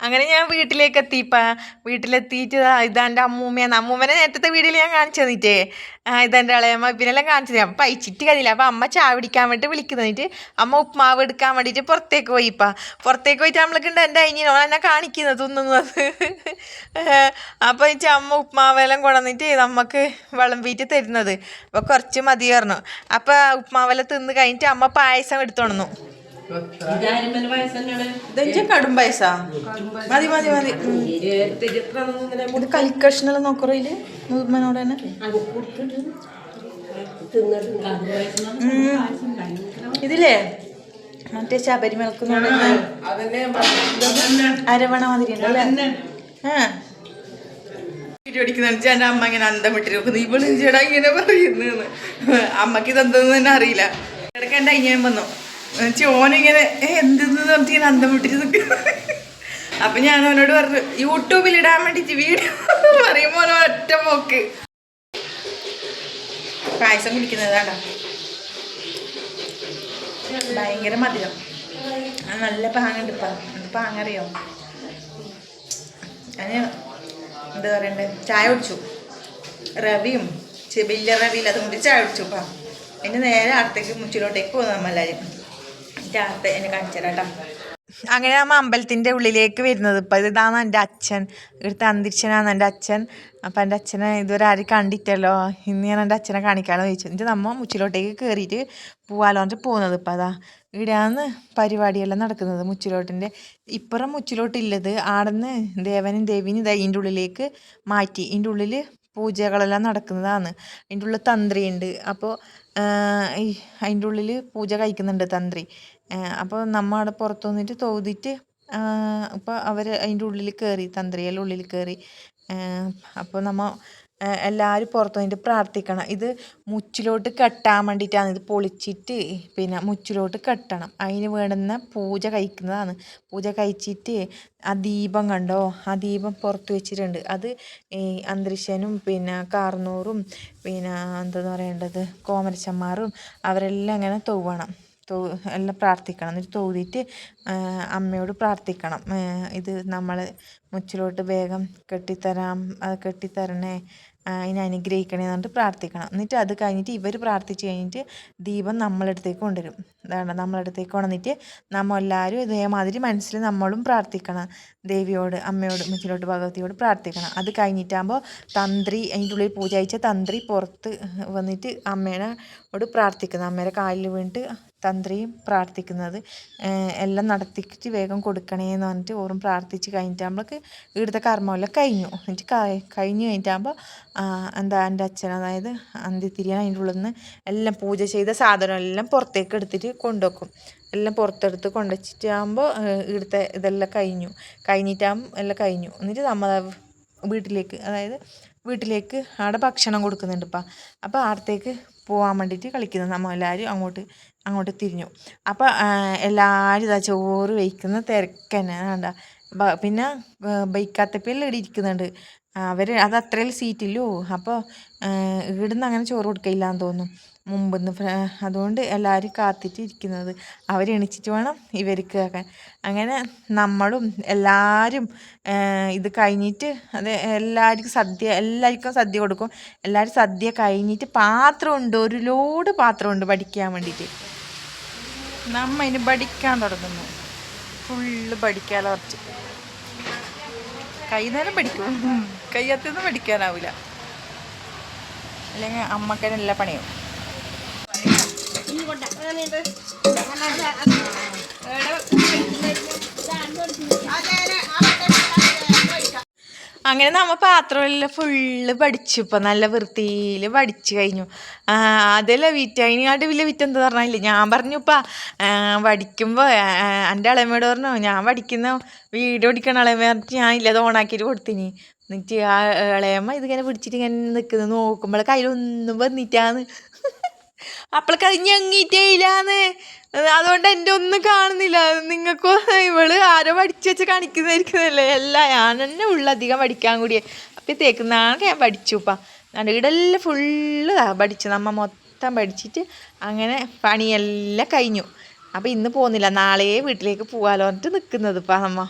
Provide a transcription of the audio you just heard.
അങ്ങനെ ഞാൻ വീട്ടിലേക്ക് എത്തിയിപ്പാ വീട്ടിലെത്തിയിട്ട് ഇതാന്റെ അമ്മൂമ്മയാണ് അമ്മൂമ്മനെ നേരത്തെ വീഡിയോയിൽ ഞാൻ കാണിച്ചു തന്നിട്ടേ. ഇതെന്റെ ഇളയമ്മ പിന്നെല്ലാം കാണിച്ചു തരാം. അപ്പം അയച്ചിട്ട് കഴിയില്ല അപ്പം അമ്മ ചായ പിടിക്കാൻ വേണ്ടി വിളിക്കുന്നതിട്ട് അമ്മ ഉപ്മാവ് എടുക്കാൻ വേണ്ടിയിട്ട് പുറത്തേക്ക് പോയിപ്പാ. പുറത്തേക്ക് പോയിട്ട് നമ്മൾക്കുണ്ട് എന്റെ അനിയനോ എന്നെ കാണിക്കുന്നത് തിന്നുന്നത് അപ്പം ഈ അമ്മ ഉപ്മാവെല്ലാം കൊണ്ടുവന്നിട്ട് നമുക്ക് വിളമ്പിയിട്ട് തരുന്നത്. അപ്പോൾ കുറച്ച് മതി പറഞ്ഞു അപ്പോൾ ഉപ്മാവെല്ലാം തിന്ന് കഴിഞ്ഞിട്ട് അമ്മ പായസം എടുത്തു ഇതെഞ്ചും കടും പായസ? മതി മതി മതി. ഇത് കലിക്കഷ്ണെല്ലാം നോക്കറിയിൽ മുതുമനോട് തന്നെ. ഇതില്ലേ? മറ്റേ ശബരിമലക്കുന്ന അരവണ മാതിരി ഉണ്ടല്ലേ? ആ. എന്റെ അമ്മ ഇങ്ങനെ അന്തം വിട്ടിരിക്കുന്നു ഇവൾ ചേട്ടാ ഇങ്ങനെ പറയുന്നു അമ്മയ്ക്ക് ഇതെന്തെന്ന് തന്നെ അറിയില്ല. ഇടയ്ക്ക് എന്റെ അയ്യൻ വന്നു. ചോനിങ്ങനെ എന്തെന്ന് പറഞ്ഞിട്ട് ഇങ്ങനെ അന്തം വിട്ടിട്ട് നിൽക്കുന്നു അപ്പൊ ഞാൻ അവനോട് പറഞ്ഞു യൂട്യൂബിൽ ഇടാൻ വേണ്ടിട്ട് വീഡിയോ പറയുമ്പോൾ ഒറ്റ പോക്ക്. പായസം കുടിക്കുന്നതാടാ ഭയങ്കര മധുരം. നല്ല പാങ്ങുണ്ട് ഇപ്പം. എന്ത് പാങ്ങറിയോ? ഞാൻ എന്താ പറയണ്ടേ? ചായ കുടിച്ചു. റവിയും വലിയ റവിയിൽ അതും കൂടി ചായ കുടിച്ചു പാ എന്റെ നേരെ അടുത്തേക്ക് മുച്ചിലോട്ടേക്ക് പോകുന്നു നമ്മളെല്ലാവരും എന്നിട്ട് എന്നെ കാണിച്ചു അങ്ങനെ നമ്മൾ അമ്പലത്തിന്റെ ഉള്ളിലേക്ക് വരുന്നത്. ഇപ്പം ഇതാണ് എന്റെ അച്ഛൻ? ഇവിടുത്തെ അന്തരീക്ഷനാണ് എന്റെ അച്ഛൻ? അപ്പം എന്റെ അച്ഛനെ ഇതുവരെ ആരും കണ്ടിട്ടല്ലോ. ഇന്ന് ഞാൻ എന്റെ അച്ഛനെ കാണിക്കാമെന്ന് ചോദിച്ചു എന്നിട്ട് നമ്മൾ മുച്ചിലോട്ടേക്ക് കയറിയിട്ട് പോവാലോ എന്നിട്ട് പോകുന്നത് ഇപ്പം അതാ. ഇവിടെയാണ് പരിപാടിയെല്ലാം നടക്കുന്നത് മുച്ചിലോട്ടിന്റെ ഇപ്പുറം മുച്ചിലോട്ടില്ലത്. ആടന്ന് ദേവനും ദേവിനും ഇതാ ഇതിന്റെ ഉള്ളിലേക്ക് മാറ്റി. ഇതിന്റെ ഉള്ളിൽ പൂജകളെല്ലാം നടക്കുന്നതാണ്. അതിന്റെ ഉള്ളിൽ തന്ത്രിയുണ്ട്. അപ്പോൾ അതിന്റെ ഉള്ളിൽ പൂജ കഴിക്കുന്നുണ്ട് തന്ത്രി. അപ്പോൾ നമ്മൾ അവിടെ പുറത്ത് വന്നിട്ട് തോതിട്ട് അപ്പോൾ അവർ അതിന്റെ ഉള്ളിൽ കയറി തന്ത്രിയെല്ലാം ഉള്ളിൽ കയറി. അപ്പോൾ നമ്മൾ എല്ലാവരും പുറത്ത് വന്നിട്ട് പ്രാർത്ഥിക്കണം. ഇത് മുച്ചിലോട്ട് കെട്ടാൻ വേണ്ടിയിട്ടാണ്. ഇത് പൊളിച്ചിട്ട് പിന്നെ മുച്ചിലോട്ട് കെട്ടണം. അതിന് വേണ്ടുന്ന പൂജ കഴിക്കുന്നതാണ്. പൂജ കഴിച്ചിട്ട് ആ ദീപം കണ്ടോ? ആ ദീപം പുറത്ത് വെച്ചിട്ടുണ്ട്. അത് ഈ അന്തരീക്ഷനും പിന്നെ കാർന്നൂറും പിന്നെ എന്താ പറയേണ്ടത്? കോമരച്ചന്മാരും അവരെല്ലാം ഇങ്ങനെ തൂവണം തൊ എല്ലാം പ്രാർത്ഥിക്കണം. എന്നിട്ട് തൊഴുതിയിട്ട് അമ്മയോട് പ്രാർത്ഥിക്കണം. ഇത് നമ്മൾ മുച്ചിലോട്ട് വേഗം കെട്ടിത്തരാം. അത് കെട്ടിത്തരണേ. അതിനെ അനുഗ്രഹിക്കണേ പറഞ്ഞിട്ട് പ്രാർത്ഥിക്കണം. എന്നിട്ട് അത് കഴിഞ്ഞിട്ട് ഇവർ പ്രാർത്ഥിച്ച് കഴിഞ്ഞിട്ട് ദീപം നമ്മളടുത്തേക്ക് കൊണ്ടുവരും. അതാണ് നമ്മളടുത്തേക്ക് കൊണ്ടുവന്നിട്ട് നമ്മൾ എല്ലാവരും ഇതേമാതിരി മനസ്സിൽ നമ്മളും പ്രാർത്ഥിക്കണം. ദേവിയോട് അമ്മയോട് മുച്ചിലോട്ട് ഭഗവതിയോട് പ്രാർത്ഥിക്കണം. അത് കഴിഞ്ഞിട്ടാകുമ്പോൾ തന്ത്രി അതിന്റെ ഉള്ളിൽ പൂജ അയച്ച തന്ത്രി പുറത്ത് വന്നിട്ട് അമ്മേനോട് പ്രാർത്ഥിക്കുന്നത് അമ്മേടെ കാലിൽ വീണിട്ട് തന്ത്രിയും പ്രാർത്ഥിക്കുന്നത്. എല്ലാം നടത്തിയിട്ട് വേഗം കൊടുക്കണേ എന്ന് പറഞ്ഞിട്ട് ഓറും പ്രാർത്ഥിച്ച് കഴിഞ്ഞിട്ടാകുമ്പോഴേക്ക് ഇവിടുത്തെ കർമ്മമെല്ലാം കഴിഞ്ഞു. എന്നിട്ട് കഴിഞ്ഞ് കഴിഞ്ഞിട്ടാകുമ്പോൾ എന്താ എന്റെ അച്ഛൻ അതായത് അന്ത്യത്തിരി അതിന്റെ ഉള്ളിൽ നിന്ന് എല്ലാം പൂജ ചെയ്ത സാധനം എല്ലാം പുറത്തേക്ക് എടുത്തിട്ട് കൊണ്ടുവെക്കും. എല്ലാം പുറത്തെടുത്ത് കൊണ്ടുവച്ചിട്ടാകുമ്പോൾ ഇവിടുത്തെ ഇതെല്ലാം കഴിഞ്ഞു. കഴിഞ്ഞിട്ടാകുമ്പോൾ എല്ലാം കഴിഞ്ഞു. എന്നിട്ട് നമ്മൾ വീട്ടിലേക്ക് അതായത് വീട്ടിലേക്ക് അവിടെ ഭക്ഷണം കൊടുക്കുന്നുണ്ട് ഇപ്പം. അപ്പോൾ അവിടത്തേക്ക് പോകാൻ വേണ്ടിയിട്ട് കളിക്കുന്നത് നമ്മൾ എല്ലാവരും അങ്ങോട്ട് അങ്ങോട്ട് തിരിഞ്ഞു. അപ്പോൾ എല്ലാവരും ഇതാ ചോറ് വയ്ക്കുന്ന തിരക്ക് തന്നെ വേണ്ട പിന്നെ ബൈക്കാത്തപ്പിയെല്ലാം ഇവിടെ ഇരിക്കുന്നുണ്ട്. അവർ അത് അത്രയും സീറ്റില്ലോ അപ്പോൾ ഇവിടുന്ന് അങ്ങനെ ചോറ് കൊടുക്കില്ല എന്ന് തോന്നുന്നു. മുമ്പിന്ന് അതുകൊണ്ട് എല്ലാവരും കാത്തിട്ട് ഇരിക്കുന്നത്. അവർ എണിച്ചിട്ട് വേണം ഇവർക്ക് ആക്കാൻ. അങ്ങനെ നമ്മളും എല്ലാവരും ഇത് കഴിഞ്ഞിട്ട് അത് എല്ലാവർക്കും സദ്യ എല്ലാവർക്കും സദ്യ കൊടുക്കും. എല്ലാവരും സദ്യ കഴിഞ്ഞിട്ട് പാത്രമുണ്ട് ഒരു ലോഡ് പാത്രമുണ്ട് പഠിക്കാൻ വേണ്ടിയിട്ട്. നമ്മ ഇനി പഠിക്കാൻ തുടങ്ങുന്നു. ഫുള്ള് പഠിക്കാലോ കുറച്ച് കൈ നേരം പഠിക്കും കയ്യത്തൊന്നും പഠിക്കാനാവില്ല അല്ലെങ്കിൽ അമ്മക്കനെല്ലാം പണിയും അങ്ങനെ നമ്മ പാത്രമെല്ലാം ഫുള്ള് പഠിച്ചു. ഇപ്പം നല്ല വൃത്തിയിൽ പഠിച്ചു കഴിഞ്ഞു. അതല്ല വിറ്റ് അതിനാട്ട് വലിയ വിറ്റ് എന്താ പറഞ്ഞില്ലേ ഞാൻ പറഞ്ഞു ഇപ്പം പഠിക്കുമ്പോൾ എന്റെ ഇളയമയോട് പറഞ്ഞു ഞാൻ പഠിക്കുന്ന വീട് പഠിക്കണ ഇളയമ പറഞ്ഞിട്ട് ഞാൻ ഇല്ലത് ഓണാക്കിയിട്ട് കൊടുത്തിനി. എന്നിട്ട് ആ ഇളയമ്മ ഇതിങ്ങനെ പിടിച്ചിട്ട് ഇങ്ങനെ നിൽക്കുന്നത് നോക്കുമ്പോൾ കയ്യിലൊന്നും വന്നിട്ടാന്ന് അപ്പോഴേക്ക് അത് ഞെങ്ങിയിട്ടേ ഇല്ലാന്ന് അതുകൊണ്ട് എന്റെ ഒന്നും കാണുന്നില്ല. നിങ്ങൾക്ക് ഇവൾ ആരോ പഠിച്ചു വെച്ച് കാണിക്കുന്നതായിരിക്കുന്നല്ലേ അല്ല ഞാൻ തന്നെ ഉള്ളു അധികം പഠിക്കാൻ കൂടിയേ. അപ്പോഴത്തേക്ക് നാളെ ഞാൻ പഠിച്ചുപ്പാ. നല്ല വീടെല്ലാം ഫുള്ള് പഠിച്ചു നമ്മ മൊത്തം പഠിച്ചിട്ട് അങ്ങനെ പണിയെല്ലാം കഴിഞ്ഞു. അപ്പോൾ ഇന്ന് പോകുന്നില്ല. നാളെ വീട്ടിലേക്ക് പോകാമല്ലോ എന്നിട്ട് നിൽക്കുന്നത് ഇപ്പം അമ്മ.